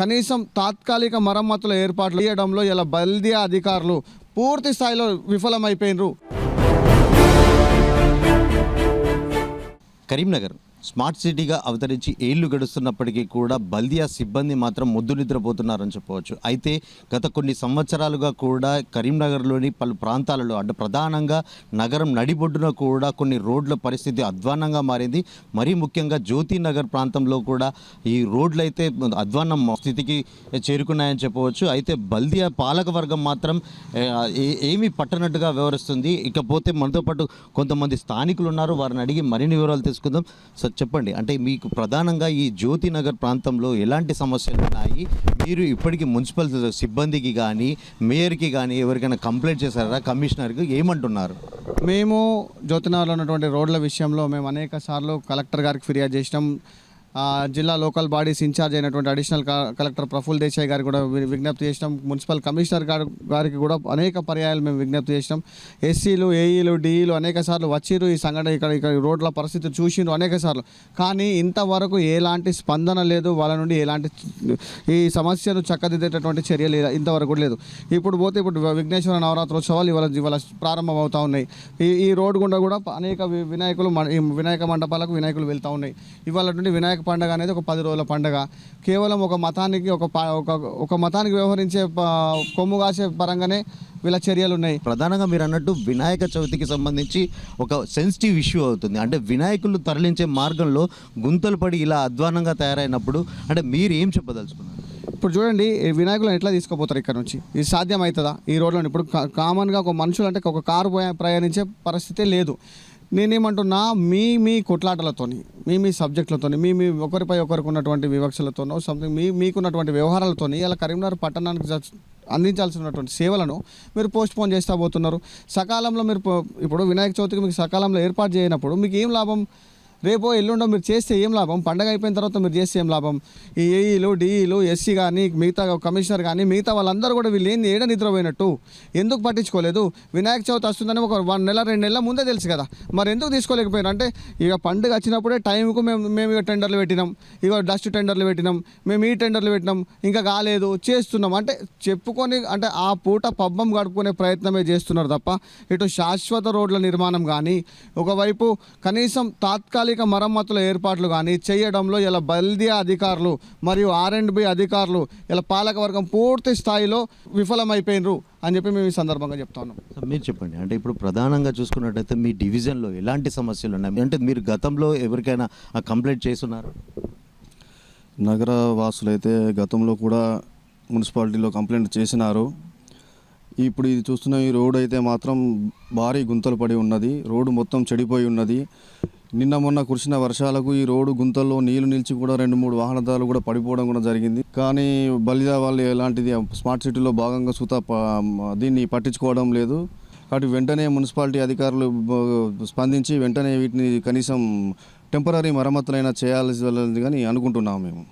కనీసం తాత్కాలిక మరమ్మతుల ఏర్పాట్లు చేయడంలో ఇలా బల్దియా అధికారులు పూర్తి స్థాయిలో విఫలమైపోయినరు. కరీంనగర్ స్మార్ట్ సిటీగా అవతరించి ఏళ్ళు గడుస్తున్నప్పటికీ కూడా బల్దియా సిబ్బంది మాత్రం ముద్దు నిద్రపోతున్నారని చెప్పవచ్చు. అయితే గత కొన్ని సంవత్సరాలుగా కూడా కరీంనగర్లోని పలు ప్రాంతాలలో అంటే ప్రధానంగా నగరం నడిబొడ్డున కూడా కొన్ని రోడ్ల పరిస్థితి అధ్వాన్నంగా మారింది. మరీ ముఖ్యంగా జ్యోతినగర్ ప్రాంతంలో కూడా ఈ రోడ్లు అయితే అధ్వాన్నం స్థితికి చేరుకున్నాయని చెప్పవచ్చు. అయితే బల్దియా పాలక వర్గం మాత్రం ఏ, ఏమీ పట్టనట్టుగా వ్యవహరిస్తుంది ఇకపోతే మనతో పాటు కొంతమంది స్థానికులు ఉన్నారు. వారిని అడిగి మరిన్ని వివరాలు తెలుసుకుందాం. సో సార్ చెప్పండి. అంటే మీకు ప్రధానంగా ఈ జ్యోతి నగర్ ప్రాంతంలో ఎలాంటి సమస్యలు ఉన్నాయి? మీరు ఇప్పటికీ మున్సిపల్ సిబ్బందికి కానీ మేయర్కి కానీ ఎవరికైనా కంప్లైంట్ చేశారా? కమిషనర్కి ఏమంటున్నారు? మేము జ్యోతినగర్లో ఉన్నటువంటి రోడ్ల విషయంలో మేము అనేక సార్లు కలెక్టర్ గారికి ఫిర్యాదు చేసినాం. జిల్లా లోకల్ బాడీస్ ఇన్ఛార్జ్ అయినటువంటి అడిషనల్ క- కలెక్టర్ ప్రఫుల్ దేశాయ్ గారికి కూడా విజ్ఞప్తి చేసినాం. మున్సిపల్ కమిషనర్ గారు గారికి కూడా అనేక పర్యాయాలు మేము విజ్ఞప్తి చేసినాం. ఎస్సీలు ఏఈలు డిఈలు అనేక సార్లు వచ్చిరు ఈ సంఘటన ఇక్కడ ఇక్కడ రోడ్ల పరిస్థితి చూసిండ్రు అనేక సార్లు. కానీ ఇంతవరకు ఎలాంటి స్పందన లేదు వాళ్ళ నుండి ఎలాంటి ఈ సమస్యను చక్కదిద్దేటటువంటి చర్యలు ఇలా- ఇంతవరకు కూడా లేదు. ఇప్పుడు పోతే ఇప్పుడు విఘ్నేశ్వర నవరాత్రోత్సవాలు ఇవాళ ఇవాళ ప్రారంభం అవుతా ఉన్నాయి. ఈ ఈ రోడ్డు గుండా కూడా అనేక వినాయకులు వినాయక మండపాలకు వినాయకులు వెళ్తూ ఉన్నాయి. ఇవాళ నుండి వినాయక పండగ అనేది ఒక పది రోజుల పండగ. కేవలం ఒక మతానికి ఒక ఒక ఒక మతానికి వ్యవహరించే కొమ్ము కాసే పరంగానే వీళ్ళ చర్యలు ఉన్నాయి. ప్రధానంగా మీరు అన్నట్టు వినాయక చవితికి సంబంధించి ఒక సెన్సిటివ్ ఇష్యూ అవుతుంది. అంటే వినాయకులు తరలించే మార్గంలో గుంతలు పడి ఇలా అధ్వానంగా తయారైనప్పుడు అంటే మీరు ఏం చెప్పదలుచుకున్నారు? ఇప్పుడు చూడండి వినాయకులను ఎట్లా తీసుకుపోతారు ఇక్కడ నుంచి? ఇది సాధ్యం అవుతుందా ఈ రోడ్లో ఇప్పుడు కామన్గా ఒక మనుషులు అంటే ఒక కారు ప్రయాణించే పరిస్థితి లేదు. నేనేమంటున్నా మీ మీ కొట్లాటలతోని మీ మీ సబ్జెక్టులతోని మీ మీ ఒకరిపై ఒకరికి ఉన్నటువంటి వివక్షలతోనో సంథింగ్ మీ మీకున్నటువంటి వ్యవహారాలతోని ఇలా కరీంనగర్ పట్టణానికి అందించాల్సినటువంటి సేవలను మీరు పోస్ట్ పోన్ చేస్తా పోతున్నారు. సకాలంలో మీరు పో- ఇప్పుడు వినాయక చవితికి మీకు సకాలంలో ఏర్పాటు చేయనప్పుడు మీకు ఏం లాభం? రేపో ఎల్లుండో మీరు చేస్తే ఏం లాభం? పండగ అయిపోయిన తర్వాత మీరు చేస్తే ఏం లాభం? ఈ ఏఈలు డిఈలు ఎస్సీ కానీ మిగతా కమిషనర్ కానీ మిగతా వాళ్ళందరూ కూడా వీళ్ళు ఏంది? ఏడ నిద్రపోయినట్టు? ఎందుకు పట్టించుకోలేదు? వినాయక చవితి వస్తుందని ఒక వన్ నెల రెండు నెలల ముందే తెలుసు కదా. మరి ఎందుకు తీసుకోలేకపోయినా అంటే ఇక పండుగ వచ్చినప్పుడే టైంకు మేము మేము ఇక టెండర్లు పెట్టినాం. ఇక డస్ట్ టెండర్లు పెట్టినాం. మేము ఈ టెండర్లు పెట్టినాం. ఇంకా కాలేదు. చేస్తున్నాం. అంటే చెప్పుకొని అంటే ఆ పూట పబ్బం గడుపుకునే ప్రయత్నమే చేస్తున్నారు తప్ప ఇటు శాశ్వత రోడ్ల నిర్మాణం కానీ ఒకవైపు కనీసం తాత్కాలిక మరమ్మతుల ఏర్పాట్లు కానీ చేయడంలో ఇలా బల్దియా అధికారులు మరియు ఆర్ అండ్ బి అధికారులు ఇలా పాలకవర్గం పూర్తి స్థాయిలో విఫలమైపోయినరు అని చెప్పి మేము ఈ సందర్భంగా చెప్తా ఉన్నాం సో మీరు చెప్పండి. అంటే ఇప్పుడు ప్రధానంగా చూసుకున్నట్టయితే మీ డివిజన్లో ఎలాంటి సమస్యలు ఉన్నాయి? అంటే మీరు గతంలో ఎవరికైనా ఆ కంప్లైంట్ చేస్తున్నారు? నగర వాసులైతే గతంలో కూడా మున్సిపాలిటీలో కంప్లైంట్ చేసినారు. ఇప్పుడు ఇది చూస్తున్న ఈ రోడ్ అయితే మాత్రం భారీ గుంతలు పడి ఉన్నది. రోడ్డు మొత్తం చెడిపోయి ఉన్నది. నిన్న మొన్న కురిసిన వర్షాలకు ఈ రోడ్డు గుంతల్లో నీళ్ళు నిలిచి కూడా రెండు మూడు వాహనదారులు కూడా పడిపోవడం కూడా జరిగింది. కానీ బలిదా వాళ్ళు ఎలాంటిది స్మార్ట్ సిటీలో భాగంగా సుత దీన్ని పట్టించుకోవడం లేదు. కాబట్టి వెంటనే మున్సిపాలిటీ అధికారులు స్పందించి వెంటనే వీటిని కనీసం టెంపరీ మరమ్మతులైనా చేయాల్సి కానీ అనుకుంటున్నాము మేము.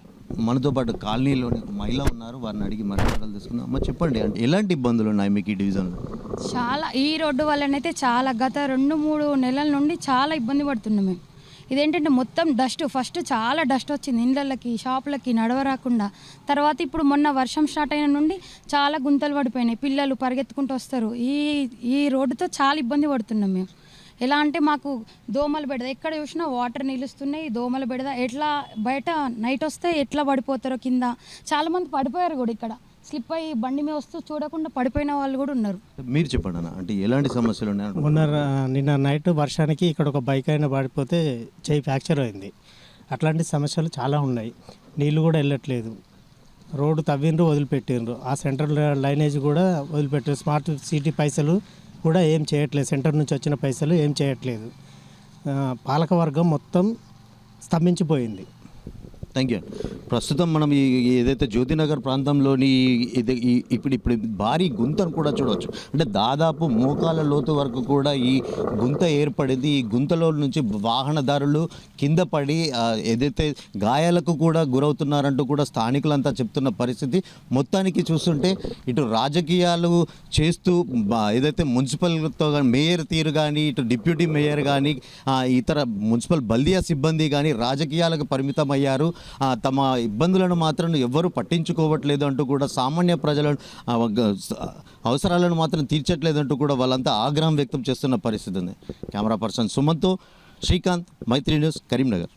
మనతో పాటు కాలనీలోని ఒక మహిళ ఉన్నారు. వారిని అడిగి మరి తీసుకుందాం అమ్మ చెప్పండి అంటే ఎలాంటి ఇబ్బందులు ఉన్నాయి మీకు ఈ డివిజన్లో? చాలా ఈ రోడ్డు వల్లనైతే చాలా గత రెండు మూడు నెలల నుండి చాలా ఇబ్బంది పడుతున్నాం మేము. ఇదేంటంటే మొత్తం డస్ట్ ఫస్ట్ చాలా డస్ట్ వచ్చింది. ఇండ్లకి షాపులకి నడవరాకుండా తర్వాత ఇప్పుడు మొన్న వర్షం స్టార్ట్ అయిన నుండి చాలా గుంతలు పడిపోయినాయి. పిల్లలు పరిగెత్తుకుంటూ వస్తారు. ఈ ఈ రోడ్డుతో చాలా ఇబ్బంది పడుతున్నాం మేము. ఎలా అంటే మాకు దోమలు బెడద ఎక్కడ చూసినా వాటర్ నిలుస్తున్నాయి దోమలు బెడద ఎట్లా బయట నైట్ వస్తే ఎట్లా పడిపోతారో కింద. చాలామంది పడిపోయారు కూడా ఇక్కడ. స్లిప్ అయ్యి బండి మీద వస్తూ చూడకుండా పడిపోయిన వాళ్ళు కూడా ఉన్నారు. మీరు చెప్పండి అన్న అంటే ఎలాంటి సమస్యలు ఉన్నాయి? మొన్న నిన్న నైట్ వర్షానికి ఇక్కడ ఒక బైక్ అయినా పడిపోతే చేయి ఫ్రాక్చర్ అయింది. అట్లాంటి సమస్యలు చాలా ఉన్నాయి. నీళ్ళు కూడా వెళ్ళట్లేదు. రోడ్డు తవ్విండ్రు వదిలిపెట్టిండ్రు. ఆ సెంట్రల్ లైనేజ్ కూడా వదిలిపెట్టారు స్మార్ట్ సిటీ పైసలు కూడా ఏం చేయట్లేదు. సెంటర్ నుంచి వచ్చిన పైసలు ఏం చేయట్లేదు. పాలకవర్గం మొత్తం స్తంభించిపోయింది. Thank you. ప్రస్తుతం మనం ఈ ఏదైతే జ్యోతినగర్ ప్రాంతంలోని ఇది ఇప్పుడు ఇప్పుడు భారీ గుంతను కూడా చూడవచ్చు. అంటే దాదాపు మోకాల లోతు వరకు కూడా ఈ గుంత ఏర్పడింది. ఈ గుంతలో నుంచి వాహనదారులు కింద పడి ఏదైతే గాయాలకు కూడా గురవుతున్నారంటూ కూడా స్థానికులంతా చెప్తున్న పరిస్థితి. మొత్తానికి చూస్తుంటే ఇటు రాజకీయాలు చేస్తూ ఏదైతే మున్సిపల్తో కానీ మేయర్ తీరు కానీ ఇటు డిప్యూటీ మేయర్ కానీ ఇతర మున్సిపల్ బల్దియా సిబ్బంది కానీ రాజకీయాలకు పరిమితం అయ్యారు తమ ఇబ్బందులను మాత్రం ఎవ్వరూ పట్టించుకోవట్లేదు అంటూ కూడా సామాన్య ప్రజలను అవసరాలను మాత్రం తీర్చట్లేదు అంటూ కూడా వాళ్ళంతా ఆగ్రహం వ్యక్తం చేస్తున్న పరిస్థితి ఉంది. Camera person Sumanth Srikanth Maitri news Karimnagar.